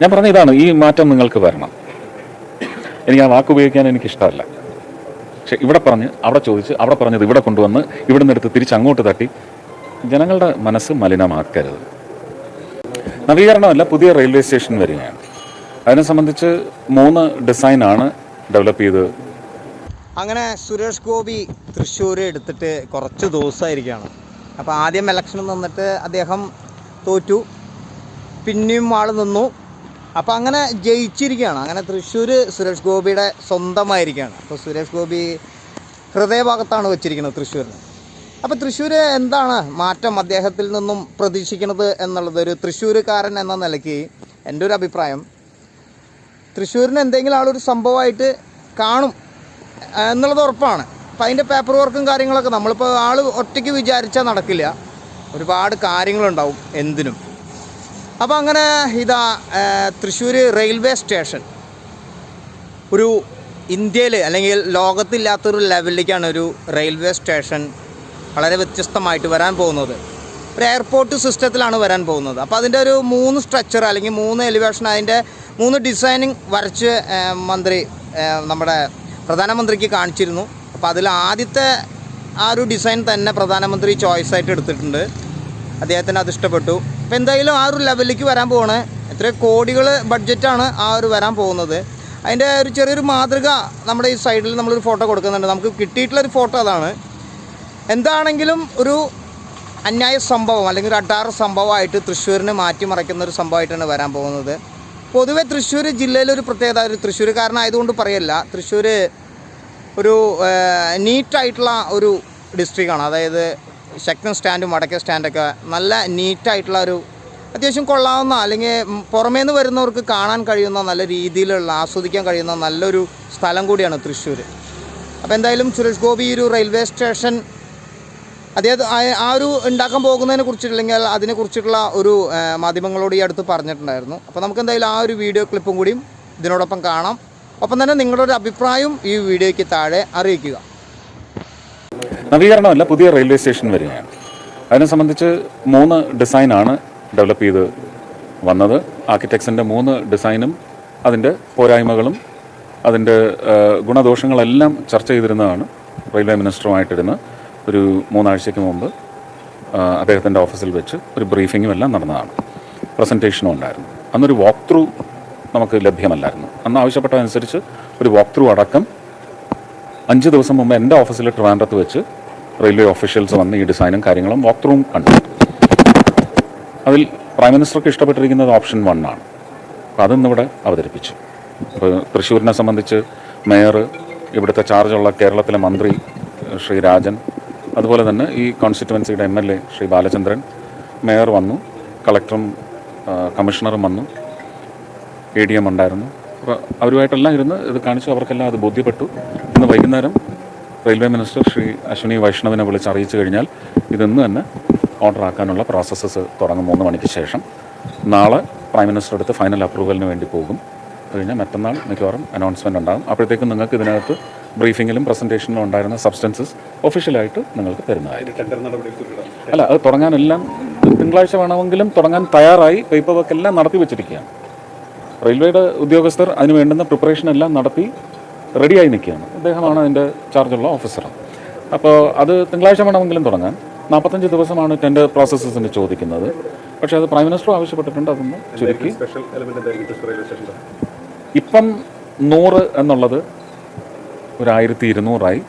ഞാൻ പറഞ്ഞ ഇതാണ് ഈ മാറ്റം നിങ്ങൾക്ക് വരണം. എനിക്ക് ആ വാക്ക് ഉപയോഗിക്കാൻ എനിക്ക് ഇഷ്ടമല്ല പക്ഷെ ഇവിടെ പറഞ്ഞ് അവിടെ ചോദിച്ച് അവിടെ പറഞ്ഞത് ഇവിടെ കൊണ്ടുവന്ന് ഇവിടെ നിന്നെടുത്ത് തിരിച്ച് അങ്ങോട്ട് തട്ടി ജനങ്ങളുടെ മനസ്സ് മലിനമാക്കരുത്. നവീകരണമല്ല പുതിയ റെയിൽവേ സ്റ്റേഷൻ വരികയാണ്. അതിനെ സംബന്ധിച്ച് മൂന്ന് ഡിസൈനാണ് ഡെവലപ്പ് ചെയ്തത് അങ്ങനെ സുരേഷ് ഗോപി തൃശ്ശൂർ എടുത്തിട്ട് കുറച്ച് ദിവസമായിരിക്കുകയാണ്. അപ്പോൾ ആദ്യം ഇലക്ഷൻ നിന്നിട്ട് അദ്ദേഹം തോറ്റു. പിന്നെയും ആൾ നിന്നു. അപ്പോൾ അങ്ങനെ ജയിച്ചിരിക്കുകയാണ്. അങ്ങനെ തൃശ്ശൂർ സുരേഷ് ഗോപിയുടെ സ്വന്തമായിരിക്കുകയാണ്. അപ്പോൾ സുരേഷ് ഗോപി ഹൃദയഭാഗത്താണ് വെച്ചിരിക്കുന്നത് തൃശ്ശൂരിന്. അപ്പോൾ തൃശ്ശൂര് എന്താണ് മാറ്റം അദ്ദേഹത്തിൽ നിന്നും പ്രതീക്ഷിക്കുന്നത് എന്നുള്ളത്? ഒരു തൃശ്ശൂരുകാരൻ എന്ന നിലയ്ക്ക് എന്റെ ഒരു അഭിപ്രായം. തൃശ്ശൂരിന് എന്തെങ്കിലും ആളൊരു സംഭവമായിട്ട് കാണും എന്നുള്ളത് ഉറപ്പാണ്. അപ്പം അതിന്റെ പേപ്പർ വർക്കും കാര്യങ്ങളൊക്കെ നമ്മളിപ്പോൾ ആൾ ഒറ്റയ്ക്ക് വിചാരിച്ചാൽ നടക്കില്ല. ഒരുപാട് കാര്യങ്ങളുണ്ടാവും എന്തിനും. അപ്പോൾ അങ്ങനെ ഇതാ തൃശ്ശൂർ റെയിൽവേ സ്റ്റേഷൻ. ഒരു ഇന്ത്യയിൽ അല്ലെങ്കിൽ ലോകത്തില്ലാത്തൊരു ലെവലിലേക്കാണ് ഒരു റെയിൽവേ സ്റ്റേഷൻ വളരെ വ്യത്യസ്തമായിട്ട് വരാൻ പോകുന്നത്. ഒരു എയർപോർട്ട് സിസ്റ്റത്തിലാണ് വരാൻ പോകുന്നത്. അപ്പോൾ അതിന്റെ ഒരു മൂന്ന് സ്ട്രക്ചർ അല്ലെങ്കിൽ മൂന്ന് എലിവേഷൻ അതിന്റെ മൂന്ന് ഡിസൈനിങ് വരച്ച് മന്ത്രി നമ്മുടെ പ്രധാനമന്ത്രിക്ക് കാണിച്ചിരുന്നു. അപ്പോൾ അതിൽ ആദ്യത്തെ ആ ഒരു ഡിസൈൻ തന്നെ പ്രധാനമന്ത്രി ചോയ്സ് ആയിട്ട് എടുത്തിട്ടുണ്ട്. അദ്ദേഹത്തിന് അത് ഇഷ്ടപ്പെട്ടു. അപ്പോൾ എന്തായാലും ആ ഒരു ലെവലിലേക്ക് വരാൻ പോവാണ്. എത്ര കോടികൾ ബഡ്ജറ്റാണ് ആ ഒരു വരാൻ പോകുന്നത്. അതിന്റെ ഒരു ചെറിയൊരു മാതൃക നമ്മുടെ ഈ സൈഡിൽ നമ്മളൊരു ഫോട്ടോ കൊടുക്കുന്നുണ്ട്. നമുക്ക് കിട്ടിയിട്ടുള്ളൊരു ഫോട്ടോ അതാണ്. എന്താണെങ്കിലും ഒരു അന്യായ സംഭവം അല്ലെങ്കിൽ ഒരു അഡാറ് സംഭവമായിട്ട് തൃശ്ശൂരിനെ മാറ്റിമറിക്കുന്ന ഒരു സംഭവമായിട്ടാണ് വരാൻ പോകുന്നത്. പൊതുവെ തൃശ്ശൂർ ജില്ലയിലെ ഒരു പ്രത്യേകത ഒരു തൃശ്ശൂരുകാരനായതുകൊണ്ട് പറയല്ല. തൃശ്ശൂർ ഒരു നീറ്റായിട്ടുള്ള ഒരു ഡിസ്ട്രിക്റ്റാണ് അതായത് ശക്തൻ സ്റ്റാൻഡും വടക്കേ സ്റ്റാൻഡൊക്കെ നല്ല നീറ്റായിട്ടുള്ള ഒരു അത്യാവശ്യം കൊള്ളാവുന്ന അല്ലെങ്കിൽ പുറമേ നിന്ന് വരുന്നവർക്ക് കാണാൻ കഴിയുന്ന നല്ല രീതിയിലുള്ള ആസ്വദിക്കാൻ കഴിയുന്ന നല്ലൊരു സ്ഥലം കൂടിയാണ് തൃശ്ശൂർ അപ്പോൾ എന്തായാലും സുരേഷ് ഗോപി ഒരു റെയിൽവേ സ്റ്റേഷൻ അതായത് ആ- ഒരു ഉണ്ടാക്കാൻ പോകുന്നതിനെ കുറിച്ചിട്ടില്ലെങ്കിൽ അതിനെ കുറിച്ചിട്ടുള്ള ഒരു മാധ്യമങ്ങളോട് ഈ അടുത്ത് പറഞ്ഞിട്ടുണ്ടായിരുന്നു. അപ്പോൾ നമുക്ക് എന്തായാലും ആ ഒരു വീഡിയോ ക്ലിപ്പും കൂടിയും ഇതിനോടൊപ്പം കാണാം. ഒപ്പം തന്നെ നിങ്ങളുടെ ഒരു അഭിപ്രായം ഈ വീഡിയോയ്ക്ക് താഴെ അറിയിക്കുക. നവീകരണമല്ല പുതിയ റെയിൽവേ സ്റ്റേഷൻ വരികയാണ്. അതിനെ സംബന്ധിച്ച് മൂന്ന് ഡിസൈനാണ് ഡെവലപ്പ് ചെയ്ത് വന്നത്. ആർക്കിടെക്ട്സിന്റെ മൂന്ന് ഡിസൈനും അതിന്റെ പോരായ്മകളും അതിന്റെ ഗുണദോഷങ്ങളെല്ലാം ചർച്ച ചെയ്തിരുന്നതാണ് റെയിൽവേ മിനിസ്റ്ററുമായിട്ടിരുന്ന് ഒരു മൂന്നാഴ്ചയ്ക്ക് മുമ്പ് അദ്ദേഹത്തിന്റെ ഓഫീസിൽ വെച്ച് ഒരു ബ്രീഫിങ്ങും എല്ലാം നടന്നതാണ്. പ്രസന്റേഷനും ഉണ്ടായിരുന്നു. അന്നൊരു വാക്ക് ത്രൂ നമുക്ക് ലഭ്യമല്ലായിരുന്നു. അന്ന് ആവശ്യപ്പെട്ടതനുസരിച്ച് ഒരു വാക്ക് ത്രൂ അടക്കം അഞ്ച് ദിവസം മുമ്പ് എന്റെ ഓഫീസിൽ ട്രിവാൻഡ്രത്ത് വെച്ച് റെയിൽവേ ഓഫീഷ്യൽസ് വന്ന് ഈ ഡിസൈനും കാര്യങ്ങളും വാക്ക് ത്രൂവും കണ്ടു. അതിൽ പ്രൈം മിനിസ്റ്റർക്ക് ഇഷ്ടപ്പെട്ടിരിക്കുന്നത് ഓപ്ഷൻ വൺ ആണ്. അപ്പോൾ അതിന്നിവിടെ അവതരിപ്പിച്ചു. അപ്പോൾ തൃശ്ശൂരിനെ സംബന്ധിച്ച് മേയർ ഇവിടുത്തെ ചാർജുള്ള കേരളത്തിലെ മന്ത്രി ശ്രീ രാജൻ അതുപോലെ തന്നെ ഈ കോൺസ്റ്റിറ്റുവൻസിയുടെ M L A Shri Balachandran mayor വന്നു കളക്ടറും കമ്മീഷണറും വന്നു എ ഡി എം ഉണ്ടായിരുന്നു. അപ്പോൾ അവരുമായിട്ടെല്ലാം ഇരുന്ന് ഇത് കാണിച്ചു അവർക്കെല്ലാം അത് ബോധ്യപ്പെട്ടു. ഇന്ന് വൈകുന്നേരം റെയിൽവേ മിനിസ്റ്റർ ശ്രീ അശ്വിനി വൈഷ്ണവിനെ വിളിച്ച് അറിയിച്ചു കഴിഞ്ഞാൽ ഇതിന്ന് തന്നെ ഓർഡർ ആക്കാനുള്ള പ്രോസസ്സസ് തുടങ്ങും മൂന്ന് മണിക്ക് ശേഷം. നാളെ പ്രൈം മിനിസ്റ്റർ അടുത്ത് ഫൈനൽ അപ്രൂവലിന് വേണ്ടി പോകും. അത് കഴിഞ്ഞാൽ മറ്റന്നാൾ മിക്കവാറും അനൗൺസ്മെന്റ് ഉണ്ടാകും. അപ്പോഴത്തേക്കും നിങ്ങൾക്ക് ഇതിനകത്ത് ബ്രീഫിങ്ങിലും പ്രസന്റേഷനിലും ഉണ്ടായിരുന്ന സബ്സ്റ്റൻസസ് ഒഫീഷ്യലായിട്ട് നിങ്ങൾക്ക് തരുന്നതായിരിക്കും. അല്ല അത് തുടങ്ങാനെല്ലാം തിങ്കളാഴ്ച വേണമെങ്കിലും തുടങ്ങാൻ തയ്യാറായി പേപ്പർ വർക്ക് എല്ലാം നടത്തി വെച്ചിരിക്കുകയാണ്. റെയിൽവേയുടെ ഉദ്യോഗസ്ഥർ അതിന് വേണ്ടുന്ന പ്രിപ്പറേഷൻ എല്ലാം നടത്തി റെഡിയായി നിൽക്കുകയാണ്. അദ്ദേഹമാണ് അതിന്റെ ചാർജുള്ള ഓഫീസർ അപ്പോൾ അത് തിങ്കളാഴ്ച വേണമെങ്കിലും തുടങ്ങാൻ നാൽപ്പത്തഞ്ച് ദിവസമാണ് ടെൻഡർ പ്രോസസ്സസിന് ചോദിക്കുന്നത്. പക്ഷേ അത് പ്രൈം മിനിസ്റ്റർ ആവശ്യപ്പെട്ടിട്ടുണ്ട്. അതൊന്ന് ചുരുക്കി. ഇപ്പം നൂറ് എന്നുള്ളത് ഒരു ആയിരത്തി ഇരുന്നൂറായി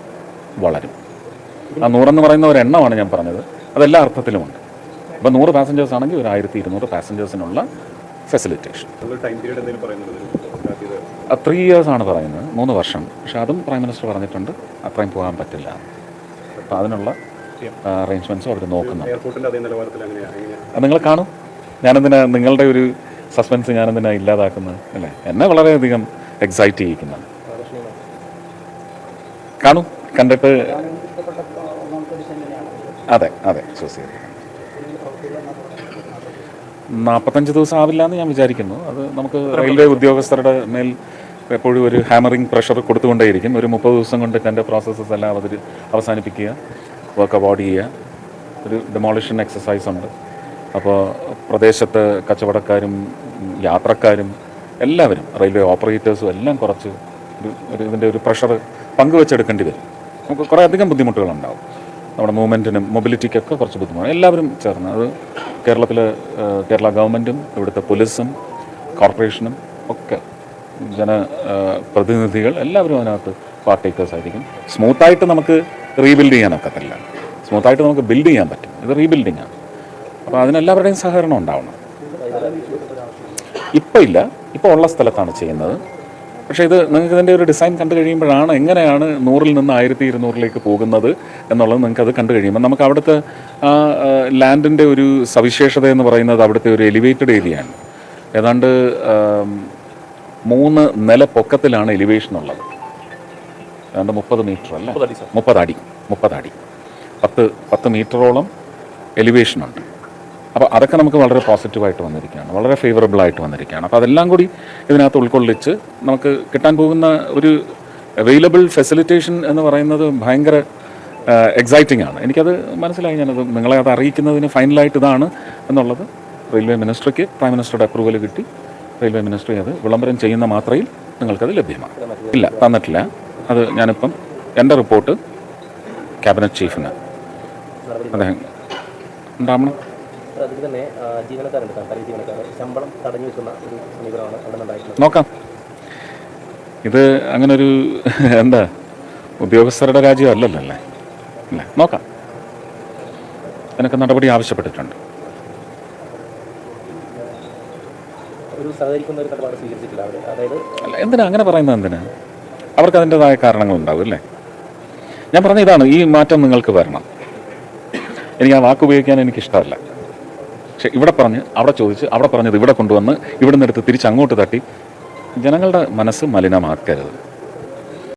വളരും. ആ നൂറെന്ന് പറയുന്ന ഒരു എണ്ണമാണ് ഞാൻ പറഞ്ഞത്. അതെല്ലാ അർത്ഥത്തിലുമുണ്ട്. ഇപ്പം നൂറ് പാസഞ്ചേഴ്സ് ആണെങ്കിൽ ഒരു ആയിരത്തി ഇരുന്നൂറ് പാസഞ്ചേഴ്സിനുള്ള ഫെസിലിറ്റേഷൻ ത്രീ ഇയേഴ്സ് ആണ് പറയുന്നത്. മൂന്ന് വർഷം. പക്ഷെ അതും പ്രൈം മിനിസ്റ്റർ പറഞ്ഞിട്ടുണ്ട്. അത്രയും പോകാൻ പറ്റില്ല. അപ്പോൾ അതിനുള്ള അറേഞ്ച്മെന്റ്സും അവർ നോക്കുന്നുണ്ട്. അത് നിങ്ങൾ കാണും. ഞാനെന്തിനാ നിങ്ങളുടെ ഒരു സസ്പെൻസ് ഞാനെന്തിനാ ഇല്ലാതാക്കുന്നത്? അല്ലേ? എന്നെ വളരെയധികം എക്സൈറ്റ് ചെയ്യിക്കുന്നുണ്ട് കാണും. കണ്ടിട്ട് അതെ അതെ. ചൂസ് ചെയ്ത് നാൽപ്പത്തഞ്ച് ദിവസം ആവില്ല എന്ന് ഞാൻ വിചാരിക്കുന്നു. അത് നമുക്ക് റെയിൽവേ ഉദ്യോഗസ്ഥരുടെ മേൽ എപ്പോഴും ഒരു ഹാമറിംഗ് പ്രഷർ കൊടുത്തുകൊണ്ടേയിരിക്കും. ഒരു മുപ്പത് ദിവസം കൊണ്ട് തന്റെ പ്രോസസ്സസ് എല്ലാം അവർ അവസാനിപ്പിക്കുക വർക്ക് അവോർഡ് ചെയ്യുക. ഒരു ഡെമോളിഷൻ എക്സസൈസ് ഉണ്ട്. അപ്പോൾ പ്രദേശത്ത് കച്ചവടക്കാരും യാത്രക്കാരും എല്ലാവരും റെയിൽവേ ഓപ്പറേറ്റേഴ്സും എല്ലാം കുറച്ച് ഒരു ഒരു ഇതിന്റെ ഒരു പ്രഷർ പങ്കുവെച്ചെടുക്കേണ്ടി വരും. നമുക്ക് കുറേ അധികം ബുദ്ധിമുട്ടുകളുണ്ടാവും. നമ്മുടെ മൂവ്മെന്റിനും മൊബിലിറ്റിക്കൊക്കെ കുറച്ച് ബുദ്ധിമുട്ടാണ് എല്ലാവരും ചേർന്ന് അത് കേരളത്തിലെ ഏഹ്, കേരള ഗവൺമെന്റും ഇവിടുത്തെ പോലീസും കോർപ്പറേഷനും ഒക്കെ ജന പ്രതിനിധികൾ എല്ലാവരും അതിനകത്ത് പാർട്ടേക്കേഴ്സ് ആയിരിക്കും. സ്മൂത്തായിട്ട് നമുക്ക് റീബിൽഡ് ചെയ്യാനൊക്കത്തില്ല സ്മൂത്തായിട്ട് നമുക്ക് ബിൽഡ് ചെയ്യാൻ പറ്റും. ഇത് റീബിൽഡിംഗ് ആണ്. അപ്പോൾ അതിനെല്ലാവരുടെയും സഹകരണം ഉണ്ടാവണം. ഇപ്പം ഇല്ല. ഇപ്പോൾ ഉള്ള സ്ഥലത്താണ് ചെയ്യുന്നത്. പക്ഷേ ഇത് നിങ്ങൾക്ക് ഇതിന്റെ ഒരു ഡിസൈൻ കണ്ടു കഴിയുമ്പോഴാണ് എങ്ങനെയാണ് നൂറിൽ നിന്ന് ആയിരത്തി ഇരുന്നൂറിലേക്ക് പോകുന്നത് എന്നുള്ളത് നിങ്ങൾക്ക് അത് കണ്ടു കഴിയുമ്പോൾ നമുക്ക് അവിടുത്തെ ആ ലാൻഡിന്റെ ഒരു സവിശേഷത എന്ന് പറയുന്നത് അവിടുത്തെ ഒരു എലിവേറ്റഡ് ഏരിയയാണ്. ഏതാണ്ട് മൂന്ന് നില പൊക്കത്തിലാണ് എലിവേഷൻ ഉള്ളത്. ഏതാണ്ട് മുപ്പത് മീറ്റർ അല്ല? മുപ്പതടി മുപ്പതടി. പത്ത് പത്ത് മീറ്ററോളം എലിവേഷൻ ഉണ്ട്. അപ്പോൾ അതൊക്കെ നമുക്ക് വളരെ പോസിറ്റീവായിട്ട് വന്നിരിക്കുകയാണ്. വളരെ ഫേവറബിൾ ആയിട്ട് വന്നിരിക്കുകയാണ്. അപ്പോൾ അതെല്ലാം കൂടി ഇതിനകത്ത് ഉൾക്കൊള്ളിച്ച് നമുക്ക് കിട്ടാൻ പോകുന്ന ഒരു അവൈലബിൾ ഫെസിലിറ്റേഷൻ എന്ന് പറയുന്നത് ഭയങ്കര എക്സൈറ്റിംഗ് ആണ്. എനിക്കത് മനസ്സിലായി. ഞാനത് നിങ്ങളെ അത് അറിയിക്കുന്നതിന് ഫൈനലായിട്ട് ഇതാണ് എന്നുള്ളത് റെയിൽവേ മിനിസ്റ്റർക്ക് പ്രൈം മിനിസ്റ്ററുടെ അപ്രൂവൽ കിട്ടി. റെയിൽവേ മിനിസ്റ്ററി അത് വിളംബരം ചെയ്യുന്ന മാത്രയിൽ നിങ്ങൾക്കത് ലഭ്യമാണ്. ഇല്ല തന്നിട്ടില്ല. അത് ഞാനിപ്പം എന്റെ റിപ്പോർട്ട് ക്യാബിനറ്റ് ചീഫിന്. അദ്ദേഹം ഉണ്ടാവണം. അതിൽ തന്നെ ജീവനക്കാരുണ്ട് സർക്കാർ ജീവനക്കാർ ശമ്പളം തടഞ്ഞു വെക്കുന്ന ഒരു സമീപനമാണ് അവിടെ ഉണ്ടായിട്ടുള്ളത് നോക്കാം. ഇത് അങ്ങനൊരു എന്താ ഉദ്യോഗസ്ഥരുടെ രാജ്യം അല്ലല്ലോ അല്ലേ? അല്ലേ? നോക്കാം. അതിനൊക്കെ നടപടി ആവശ്യപ്പെട്ടിട്ടുണ്ട്. അല്ല എന്തിനാ അങ്ങനെ പറയുന്നത് എന്തിനാ? അവർക്ക് അതിന്റെതായ കാരണങ്ങളുണ്ടാവും അല്ലേ? ഞാൻ പറഞ്ഞ ഇതാണ് ഈ മാറ്റം നിങ്ങൾക്ക് വരണം. എനിക്ക് ആ വാക്ക് ഉപയോഗിക്കാൻ എനിക്ക് ഇഷ്ടമല്ല പക്ഷെ ഇവിടെ പറഞ്ഞ് അവിടെ ചോദിച്ച് അവിടെ പറഞ്ഞത് ഇവിടെ കൊണ്ടുവന്ന് ഇവിടെ നിന്നെടുത്ത് തിരിച്ച് അങ്ങോട്ട് തട്ടി. ജനങ്ങളുടെ മനസ്സ് മലിനമാക്കരുത്.